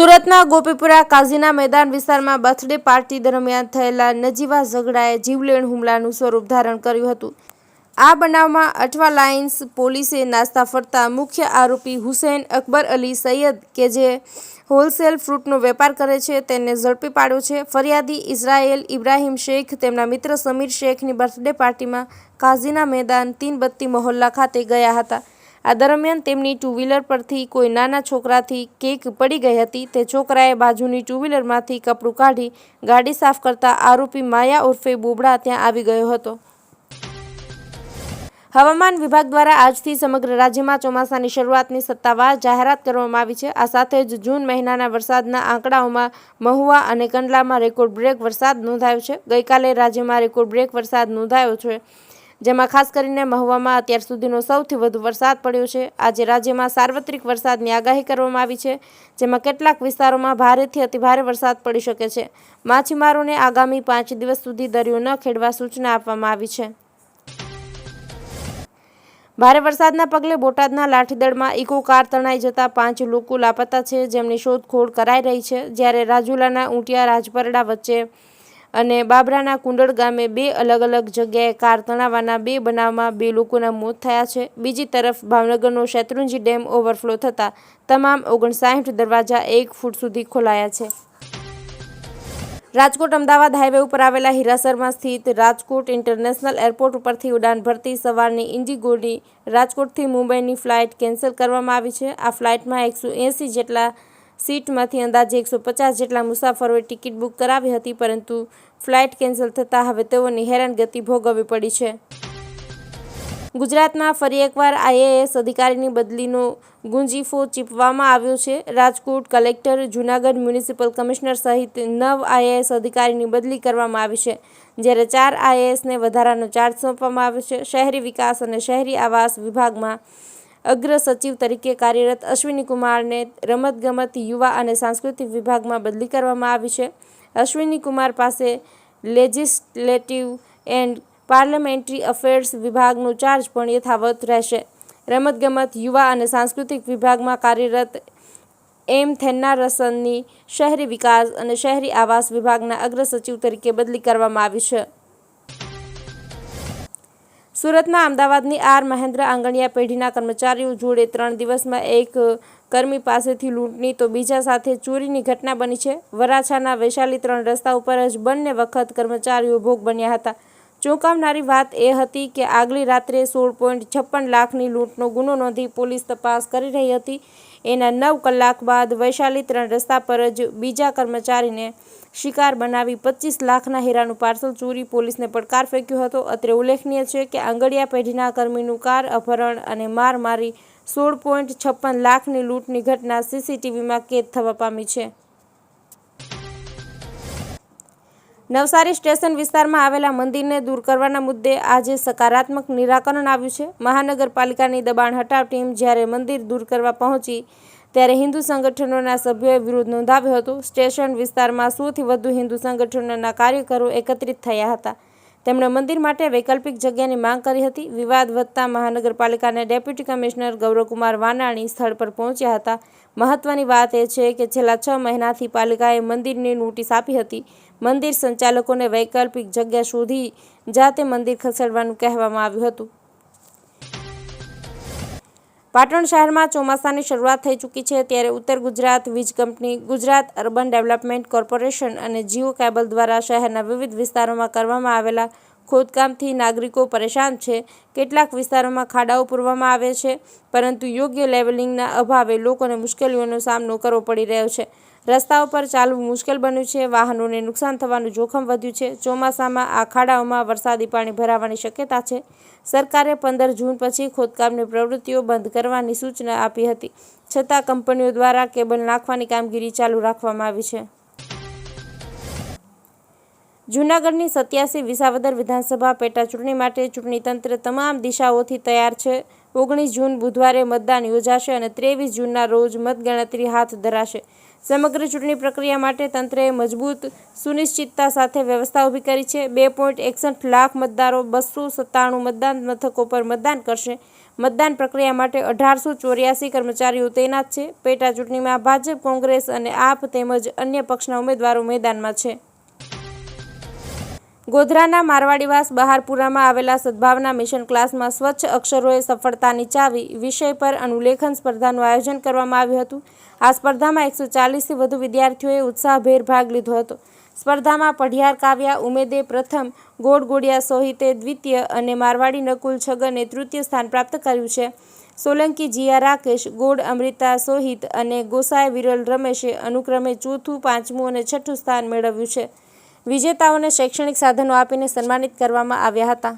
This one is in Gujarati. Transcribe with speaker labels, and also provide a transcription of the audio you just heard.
Speaker 1: સુરતના ગોપીપુરા કાઝીના મેદાન વિસ્તારમાં બર્થડે પાર્ટી દરમિયાન થયેલા નજીવા ઝઘડાએ જીવલેણ હુમલાનું સ્વરૂપ ધારણ કર્યું હતું. આ બનાવમાં અઠવા લાઇન્સ પોલીસે નાસ્તા ફરતા મુખ્ય આરોપી હુસૈન અકબર અલી સૈયદ કે જે હોલસેલ ફ્રૂટનો વેપાર કરે છે તેને ઝડપી પાડ્યો છે. ફરિયાદી ઇઝરાયેલ ઇબ્રાહિમ શેખ, તેમના મિત્ર સમીર શેખની બર્થડે પાર્ટીમાં કાઝીના મેદાન તીનબત્તી મહોલ્લા ખાતે ગયા હતા. આ દરમિયાન તેમની ટુ વ્હીલર પરથી કોઈ નાના છોકરાથી કેક પડી ગઈ હતી. તે છોકરાએ બાજુની ટુ વ્હીલરમાંથી કપડું કાઢી ગાડી સાફ કરતા આરોપી માયા ઉર્ફે બોબડા ત્યાં આવી ગયો હતો. હવામાન વિભાગ દ્વારા આજથી સમગ્ર રાજ્યમાં ચોમાસાની શરૂઆતની સત્તાવાર જાહેરાત કરવામાં આવી છે. આ સાથે જ જૂન મહિનાના વરસાદના આંકડાઓમાં મહુવા અને કંડલામાં રેકોર્ડ બ્રેક વરસાદ નોંધાયો છે. ગઈકાલે રાજ્યમાં રેકોર્ડ બ્રેક વરસાદ નોંધાયો છે. જેમાં ખાસ કરીને મહુવામાં અત્યાર સુધીનો સૌથી વધુ વરસાદ પડ્યો છે. આજે રાજ્યમાં સાર્વત્રિક વરસાદની આગાહી કરવામાં આવી છે, જેમાં કેટલાક વિસ્તારોમાં ભારેથી અતિભારે વરસાદ પડી શકે છે. માછીમારોને આગામી પાંચ દિવસ સુધી દરિયો ન ખેડવા સૂચના આપવામાં આવી છે. ભારે વરસાદના પગલે બોટાદના લાઠીદળમાં ઇકો કાર તણાઈ જતા પાંચ લોકો લાપતા છે. જેમની શોધખોળ કરાઈ રહી છે. જ્યારે રાજુલાના ઊંટિયા રાજપરડા વચ્ચે અને બાબરાના કુંડળ ગામે બે અલગ અલગ જગ્યાએ કાર તણાવવાના બે બનાવમાં બે લોકોના મોત થયા છે. બીજી તરફ ભાવનગરનો શેત્રુંજી ડેમ ઓવરફ્લો થતાં તમામ ઓગણસાઠ દરવાજા એક ફૂટ સુધી ખોલાયા છે. રાજકોટ અમદાવાદ હાઈવે ઉપર આવેલા હિરાસરમાં સ્થિત રાજકોટ ઇન્ટરનેશનલ એરપોર્ટ ઉપરથી ઉડાન ભરતી સવારની ઇન્ડિગોની રાજકોટથી મુંબઈની ફ્લાઇટ કેન્સલ કરવામાં આવી છે. આ ફ્લાઇટમાં એકસો જેટલા સીટમાંથી અંદાજે એકસો પચાસ જેટલા મુસાફરોએ ટિકિટ બુક કરાવી હતી, પરંતુ ફ્લાઇટ કેન્સલ થતાં હવે તેઓની હેરાનગતિ ભોગવવી પડી છે. ગુજરાતમાં ફરી એકવાર આઈએએસ અધિકારીની બદલીનો ગુંજીફો ચીપવામાં આવ્યો છે. Rajkot collector, Junagadh municipal commissioner સહિત નવ આઈએએસ અધિકારીની બદલી કરવામાં આવી છે, જ્યારે ચાર આઈએએસને વધારાનો ચાર્જ સોંપવામાં આવ્યો છે. શહેરી વિકાસ અને શહેરી આવાસ વિભાગમાં અગ્ર સચિવ તરીકે કાર્યરત અશ્વિની કુમારને રમતગમત, યુવા અને સાંસ્કૃતિક વિભાગમાં બદલી કરવામાં આવી છે. અશ્વિની કુમાર પાસે લેજિસ્લેટિવ એન્ડ પાર્લામેન્ટરી અફેર્સ વિભાગનો ચાર્જ પણ યથાવત રહેશે. રમતગમત, યુવા અને સાંસ્કૃતિક વિભાગમાં કાર્યરત એમ થેન્નારસનની શહેરી વિકાસ અને શહેરી આવાસ વિભાગના અગ્ર સચિવ તરીકે બદલી કરવામાં આવી છે. સુરતના અમદાવાદની આર મહેન્દ્ર આંગણિયા પેઢીના કર્મચારીઓ જોડે ત્રણ દિવસમાં એક કર્મી પાસેથી લૂંટની તો બીજા સાથે ચોરીની ઘટના બની છે. વરાછાના વૈશાલી ત્રણ રસ્તા ઉપર જ બંને વખત કર્મચારીઓ ભોગ બન્યા હતા. ચોંકાવનારી વાત એ હતી કે આગલી રાત્રે સોળ પોઈન્ટ છપ્પન લાખની લૂંટનો ગુનો નોંધી પોલીસ તપાસ કરી રહી હતી. એના નવ કલાક બાદ વૈશાલી ત્રણ રસ્તા પર જ બીજા કર્મચારીને શિકાર બનાવી પચીસ લાખના હીરાનું પાર્સલ ચોરી પોલીસને પડકાર ફેંક્યો હતો. અત્રે ઉલ્લેખનીય છે કે આંગડિયા પેઢીના કર્મીનું કાર અપહરણ અને માર મારી સોળ પોઈન્ટ છપ્પન લાખની લૂંટની ઘટના સીસીટીવીમાં કેદ થવા પામી છે. નવસારી સ્ટેશન વિસ્તારમાં આવેલા મંદિરને દૂર કરવાના મુદ્દે આજે સકારાત્મક નિરાકરણ આવ્યું છે. મહાનગરપાલિકાની દબાણ હટાવ ટીમ જ્યારે મંદિર દૂર કરવા પહોંચી, ત્યારે હિન્દુ સંગઠનોના સભ્યોએ વિરોધ નોંધાવ્યો હતો. સ્ટેશન વિસ્તારમાં સૌથી વધુ હિન્દુ સંગઠનોના કાર્યકરો એકત્રિત થયા હતા. તેમણે મંદિર માટે વૈકલ્પિક જગ્યાની માંગ કરી હતી. વિવાદ વધતા મહાનગરપાલિકાના ડેપ્યુટી કમિશનર ગૌરવકુમાર વાનાણી સ્થળ પર પહોંચ્યા હતા. મહત્વની વાત એ છે કે છેલ્લા છ મહિનાથી પાલિકાએ મંદિરની નોટિસ આપી હતી. મંદિર સંચાલકોને વૈકલ્પિક જગ્યા શોધી જાતે મંદિર ખસેડવાનું કહેવામાં આવ્યું હતું. પાટણ શહેરમાં ચોમાસાની શરૂઆત થઈ ચૂકી છે ત્યારે ઉત્તર ગુજરાત, વીજ company, Gujarat urban development corporation અને જીઓ કેબલ દ્વારા શહેરના વિવિધ વિસ્તારોમાં કરવામાં આવેલા ખોદકામથી નાગરિકો પરેશાન છે. કેટલાક વિસ્તારોમાં ખાડાઓ પૂરવામાં આવે છે, પરંતુ યોગ્ય લેવલિંગના અભાવે લોકોને મુશ્કેલીઓનો સામનો કરવો પડી રહ્યો છે. રસ્તાઓ પર ચાલવું મુશ્કેલ બન્યું છે. વાહનોને નુકસાન થવાનું જોખમ વધ્યું છે. ચોમાસામાં આ ખાડાઓમાં વરસાદી પાણી ભરાવાની શક્યતા છે. સરકારે પંદર જૂન પછી ખોદકામની પ્રવૃત્તિઓ બંધ કરવાની સૂચના આપી હતી. છતાં કંપનીઓ દ્વારા કેબલ નાખવાની કામગીરી ચાલુ રાખવામાં આવી છે. જૂનાગઢની સત્યાસી વિસાવદર વિધાનસભા પેટા ચૂંટણી માટે ચૂંટણી તંત્ર તમામ દિશાઓથી તૈયાર છે. ઓગણીસ જૂન બુધવારે મતદાન યોજાશે અને ત્રેવીસ જૂનના રોજ મતગણતરી હાથ ધરાશે. સમગ્ર ચૂંટણી પ્રક્રિયા માટે તંત્રએ મજબૂત સુનિશ્ચિતતા સાથે વ્યવસ્થા ઊભી કરી છે. બે પોઈન્ટ એકસઠ લાખ મતદારો બસો સત્તાણું મતદાન મથકો પર મતદાન કરશે. મતદાન પ્રક્રિયા માટે અઢારસો ચોર્યાસી કર્મચારીઓ તૈનાત છે. પેટા ચૂંટણીમાં ભાજપ, કોંગ્રેસ અને આપ તેમજ અન્ય પક્ષના ઉમેદવારો મેદાનમાં છે. ગોધરાના મારવાડીવાસ બહારપુરામાં આવેલા સદભાવના મિશન ક્લાસમાં સ્વચ્છ અક્ષરોએ સફળતાની ચાવી વિષય પર અનુલેખન સ્પર્ધાનું આયોજન કરવામાં આવ્યું હતું. આ સ્પર્ધામાં એકસો ચાલીસથી વધુ વિદ્યાર્થીઓએ ઉત્સાહભેર ભાગ લીધો હતો. સ્પર્ધામાં પઢિયાર કાવ્યા, ઉમેદે, પ્રથમ ગોડગોડિયા સોહિતે દ્વિતીય અને મારવાડી નકુલ છગને તૃતીય સ્થાન પ્રાપ્ત કર્યું છે. સોલંકી જીયા રાકેશ ગોડ અમૃતા સોહિત અને ગોસાય વિરલ રમેશે અનુક્રમે ચોથું, પાંચમું અને છઠ્ઠું સ્થાન મેળવ્યું છે. વિજેતાઓને શૈક્ષણિક સાધનો આપીને સન્માનિત કરવામાં આવ્યા હતા.